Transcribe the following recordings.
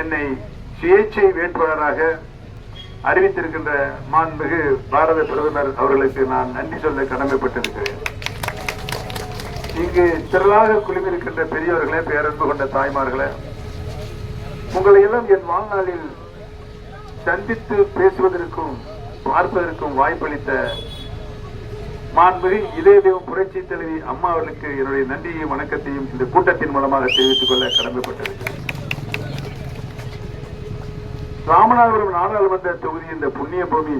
என்னை சுயேட்சை வேட்பாளராக அறிவித்திருக்கின்ற மாண்புமிகு பாரத பிரதமர் அவர்களுக்கு நான் நன்றி சொல்ல கடமைப்பட்டிருக்கிறேன். இங்கு திரளாக குழுமிருக்கின்ற பெரியவர்களே பேரன்பு கொண்ட தாய்மார்களே உங்களை எல்லாம் என் வாழ்நாளில் சந்தித்து பேசுவதற்கும் பார்ப்பதற்கும் வாய்ப்பளித்த மாண்புமிகு இதே தெய்வம் புரட்சி தலைவி அம்மா அவர்களுக்கு என்னுடைய நன்றியையும் வணக்கத்தையும் இந்த கூட்டத்தின் மூலமாக தெரிவித்துக் கொள்ள கடமைப்பட்டிருக்கிறேன். ராமநாதபுரம் நாடாளுமன்ற தொகுதி இந்த புண்ணிய பூமி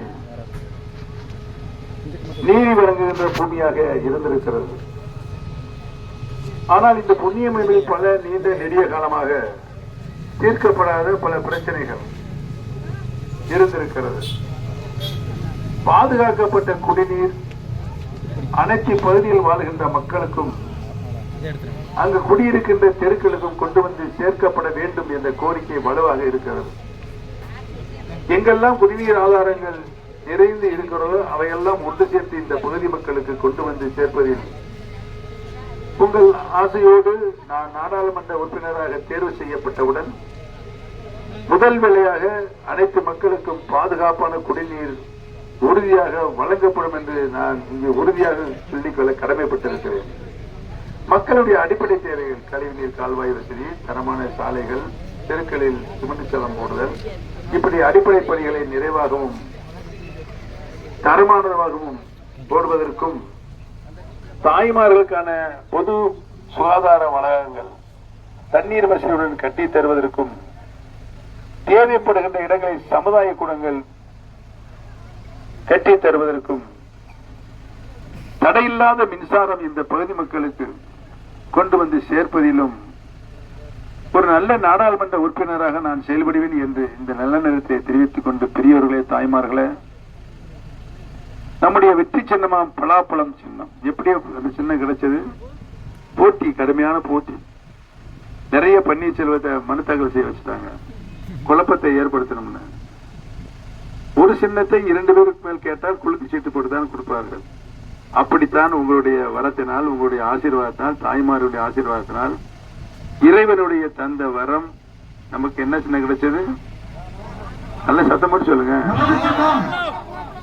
நீதி வழங்குகின்ற பூமியாக இருந்திருக்கிறது. ஆனால் இந்த புண்ணிய பூமியில் பல நீண்ட நெடிய காலமாக தீர்க்கப்படாத பல பிரச்சனைகள் இருந்திருக்கிறது. பாதுகாக்கப்பட்ட குடிநீர் அனைத்து பகுதியில் வாழ்கின்ற மக்களுக்கும் அங்கு குடியிருக்கின்ற தெருக்களுக்கும் கொண்டு வந்து சேர்க்கப்பட வேண்டும் என்ற கோரிக்கை வலுவாக இருக்கிறது. எங்கெல்லாம் குடிநீர் ஆதாரங்கள் நிறைந்து இருக்கிறதோ அவையெல்லாம் ஒன்று சேர்த்து இந்த பகுதி மக்களுக்கு கொண்டு வந்து சேர்ப்பதில் உங்கள் ஆசையோடு நான் நாடாளுமன்ற உறுப்பினராக தேர்வு செய்யப்பட்டவுடன் முதல் வேளையாக அனைத்து மக்களுக்கும் பாதுகாப்பான குடிநீர் உறுதியாக வழங்கப்படும் என்று நான் இங்கு உறுதியாக சொல்லிக்கொள்ள கடமைப்பட்டிருக்கிறேன். மக்களுடைய அடிப்படை தேவைகள் கழிவுநீர் கால்வாய் வசதி தரமான சாலைகள் தெருக்களில் சிமெண்ட் சலம் போடுதல் இப்படி அடிப்படை பணிகளை நிறைவாகவும் தரமானதாகவும் போடுவதற்கும் தாய்மார்களுக்கான பொது சுகாதார வளாகங்கள் தண்ணீர் வசதியுடன் கட்டி தருவதற்கும் தேவைப்படுகின்ற இடங்களில் சமுதாய கூடங்கள் கட்டி தருவதற்கும் தடையில்லாத மின்சாரம் இந்த பகுதி மக்களுக்கு கொண்டு வந்து சேர்ப்பதிலும் ஒரு நல்ல நாடாளுமன்ற உறுப்பினராக நான் செயல்படுவேன் என்று இந்த நல்ல நேரத்தை தெரிவித்துக் கொண்டு பெரியவர்களே தாய்மார்களே நம்முடைய வெற்றி சின்னமா பலாப்பழம் சின்னம். எப்படி அந்த சின்னம் கிடைச்சது. போட்டி கடுமையான போட்டி. நிறைய பன்னீர்செல்வத்தை மனு தாக்கல் செய்ய வச்சுட்டாங்க. குழப்பத்தை ஏற்படுத்தணும்னு. ஒரு சின்னத்தை இரண்டு பேருக்கு மேல் கேட்டால் குலுக்கு சீட்டு போட்டுதான் கொடுப்பார்கள். அப்படித்தான் உங்களுடைய வரத்தினால் உங்களுடைய ஆசீர்வாதத்தினால் தாய்மாருடைய ஆசீர்வாதத்தினால் இறைவனுடைய தந்த வரம் நமக்கு என்ன சின்ன கிடைச்சது? நல்ல சத்தம் போட்டு சொல்லுங்க.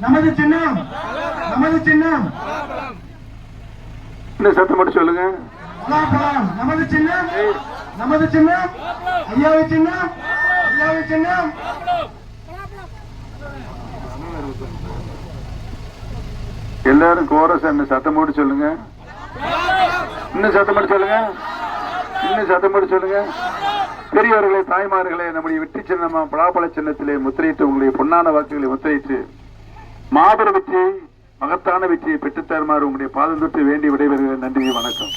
நமது சின்னம் நமது சின்னம் நமது இன்னும் சத்தம் போட்டு சொல்லுங்க? நமது சின்னம் நமது சின்னம் ஐயாவு சின்னம் ஐயாவு சின்னம் எல்லாரும் கோரஸ் என்ன சத்தம் போட்டு சொல்லுங்க. இன்னும் சத்தம் போட்டு சொல்லுங்க? இன்னும் சத்தம் போட்டு சொல்லுங்க. பெரியவர்களே தாய்மார்களே நம்முடைய வெற்றி சின்னமா பலாபல சின்னத்திலே முத்திரையிட்டு உங்களுடைய பொன்னான வாக்குகளை முத்திரையிட்டு மாபெரும் வெற்றியை மகத்தான வெற்றியை பெற்றுத்தருமாறு உங்களுடைய பாதம் தொட்டு வேண்டி விடைபெறுகிற நன்றி வணக்கம்.